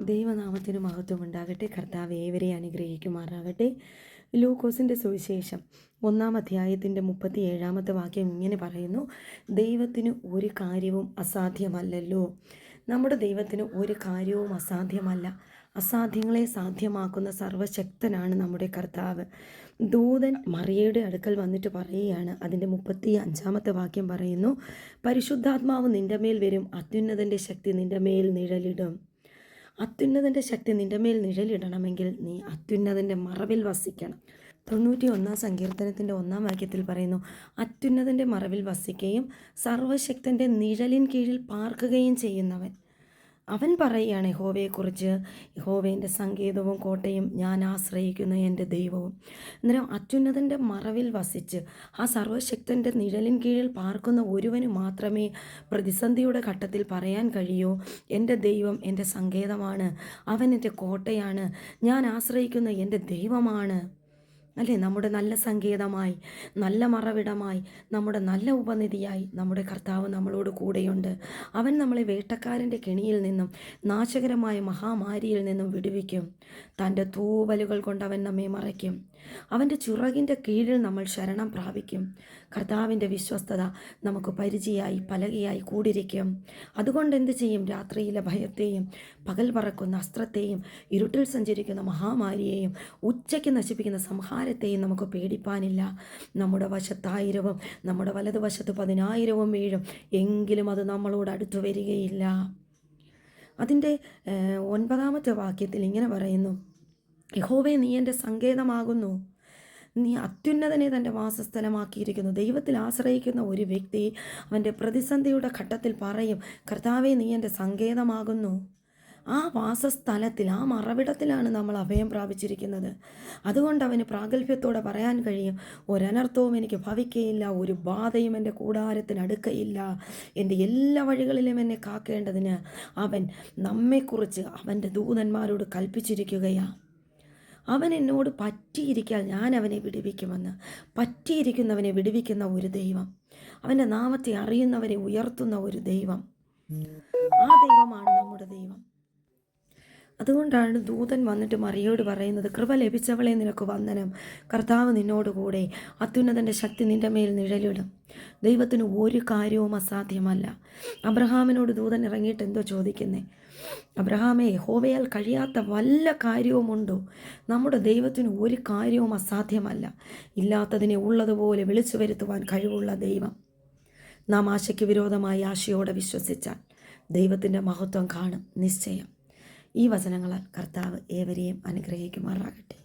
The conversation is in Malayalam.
ദൈവനാമത്തിന് മഹത്വം ഉണ്ടാകട്ടെ കർത്താവ് ഏവരെ അനുഗ്രഹിക്കുമാറാകട്ടെ. ലൂക്കോസിന്റെ സുവിശേഷം ഒന്നാം അധ്യായത്തിന്റെ മുപ്പത്തി ഏഴാമത്തെ വാക്യം ഇങ്ങനെ പറയുന്നു. ദൈവത്തിന് ഒരു കാര്യവും അസാധ്യമല്ലല്ലോ. നമ്മുടെ ദൈവത്തിന് ഒരു കാര്യവും അസാധ്യമല്ല. അസാധ്യങ്ങളെ സാധ്യമാക്കുന്ന സർവശക്തനാണ് നമ്മുടെ കർത്താവ്. ദൂതൻ മറിയയുടെ അടുക്കൽ വന്നിട്ട് പറയുകയാണ്. അതിന്റെ മുപ്പത്തി അഞ്ചാമത്തെ വാക്യം പറയുന്നു. പരിശുദ്ധാത്മാവ് നിന്റെ മേൽ വരും. അത്യുന്നതന്റെ ശക്തി നിന്റെ മേൽ നിഴലിടും. അത്യുന്നതന്റെ ശക്തി നിന്റെ മേൽ നിഴലിടണമെങ്കിൽ നീ അത്യുന്നതന്റെ മറവിൽ വസിക്കണം. തൊണ്ണൂറ്റി ഒന്നാം സങ്കീർത്തനത്തിന്റെ ഒന്നാം വാക്യത്തിൽ പറയുന്നു അത്യുന്നതന്റെ മറവിൽ വസിക്കുകയും സർവശക്തന്റെ നിഴലിൻ കീഴിൽ പാർക്കുകയും ചെയ്യുന്നവൻ. അവൻ പറയുകയാണ് യഹോവയെക്കുറിച്ച് യഹോവേന്റെ സങ്കേതവും കോട്ടയും ഞാൻ ആശ്രയിക്കുന്ന എന്റെ ദൈവവും. അന്നേരം അത്യുന്നതന്റെ മറവിൽ വസിച്ച് ആ സർവശക്തന്റെ നിഴലിൻ കീഴിൽ പാർക്കുന്ന ഒരുവന് മാത്രമേ പ്രതിസന്ധിയുടെ ഘട്ടത്തിൽ പറയാൻ കഴിയൂ എന്റെ ദൈവം എന്റെ സങ്കേതമാണ് അവൻ എന്റെ കോട്ടയാണ് ഞാൻ ആശ്രയിക്കുന്ന എന്റെ ദൈവമാണ്. അല്ലേ? നമ്മുടെ നല്ല സങ്കേതമായി നല്ല മറവിടമായി നമ്മുടെ നല്ല ഉപനിധിയായി നമ്മുടെ കർത്താവ് നമ്മളോട് കൂടെയുണ്ട്. അവൻ നമ്മളെ വേട്ടക്കാരന്റെ കെണിയിൽ നിന്നും നാശകരമായ മഹാമാരിയിൽ നിന്നും വിടുവിക്കും. തന്റെ തൂവലുകൾ കൊണ്ട് അവൻ നമ്മെ മറയ്ക്കും. അവന്റെ ചിറകിന്റെ കീഴിൽ നമ്മൾ ശരണം പ്രാപിക്കും. കർത്താവിന്റെ വിശ്വസ്തത നമുക്ക് പരിചയമായി പലകയായി കൂടിരിക്കും അതുകൊണ്ട് എന്ത് ചെയ്യും? രാത്രിയിലെ ഭയത്തെയും പകൽ പറക്കുന്ന അസ്ത്രത്തെയും ഇരുട്ടിൽ സഞ്ചരിക്കുന്ന മഹാമാരിയെയും ഉച്ചയ്ക്ക് നശിപ്പിക്കുന്ന സംഹാരത്തെയും നമുക്ക് പേടിപ്പാനില്ല. നമ്മുടെ വശത്തായിരവും നമ്മുടെ വലതുവശത്ത് പതിനായിരവും വീഴും. എങ്കിലും അത് നമ്മളോട് അടുത്തു വരികയില്ല. അതിന്റെ ഒൻപതാമത്തെ വാക്യത്തിൽ ഇങ്ങനെ പറയുന്നു. യഹോവേ നീ എന്റെ സങ്കേതമാകുന്നു. നീ അത്യുന്നതനെ തന്റെ വാസസ്ഥലമാക്കിയിരിക്കുന്നു. ദൈവത്തിൽ ആശ്രയിക്കുന്ന ഒരു വ്യക്തി അവന്റെ പ്രതിസന്ധിയുടെ ഘട്ടത്തിൽ പറയും കർത്താവെ നീ എന്റെ സങ്കേതമാകുന്നു ആ വാസസ്ഥലത്തിൽ ആ മറവിടത്തിലാണ് നമ്മൾ അഭയം പ്രാപിച്ചിരിക്കുന്നത്. അതുകൊണ്ട് അവന് പ്രാഗൽഭ്യത്തോടെ പറയാൻ കഴിയും ഒരനർത്ഥവും എനിക്ക് ഭവിക്കയില്ല ഒരു ബാധയും എന്റെ കൂടാരത്തിന് അടുക്കയില്ല. എന്റെ എല്ലാ വഴികളിലും എന്നെ കാക്കേണ്ടതിന് അവൻ നമ്മെക്കുറിച്ച് അവന്റെ ദൂതന്മാരോട് കൽപ്പിച്ചിരിക്കുകയാണ് അവൻ എന്നോട് പറ്റിയിരിക്കാൻ ഞാൻ അവനെ വിടുവിക്കുമെന്ന് പറ്റിയിരിക്കുന്നവനെ വിടുവിക്കുന്ന ഒരു ദൈവം അവന്റെ നാമത്തെ അറിയുന്നവരെ ഉയർത്തുന്ന ഒരു ദൈവം. ആ ദൈവമാണ് നമ്മുടെ ദൈവം. അതുകൊണ്ടാണ് ദൂതൻ വന്നിട്ട് മറിയോട് പറയുന്നത് കൃപ ലഭിച്ചവളെ നിനക്ക് വന്ദനം. കർത്താവ് നിന്നോടുകൂടെ. അത്യുന്നതന്റെ ശക്തി നിന്റെ മേൽ നിഴലിടും. ദൈവത്തിന് ഒരു കാര്യവും അസാധ്യമല്ല. അബ്രഹാമിനോട് ദൂതൻ ഇറങ്ങിയിട്ട് എന്തോ ചോദിക്കുന്നേ? അബ്രഹാമേ ഹോവയാൽ കഴിയാത്ത വല്ല കാര്യവുമുണ്ടോ നമ്മുടെ ദൈവത്തിന് ഒരു കാര്യവും അസാധ്യമല്ല. ഇല്ലാത്തതിനെ ഉള്ളതുപോലെ വിളിച്ചു വരുത്തുവാൻ കഴിവുള്ള ദൈവം. നാം ആശയ്ക്ക് വിരോധമായി ആശയോടെ വിശ്വസിച്ചാൽ ദൈവത്തിന്റെ മഹത്വം കാണും. നിശ്ചയം. ഈ വചനങ്ങളാൽ കർത്താവ് ഏവരെയും അനുഗ്രഹിക്കുമാറാകട്ടെ.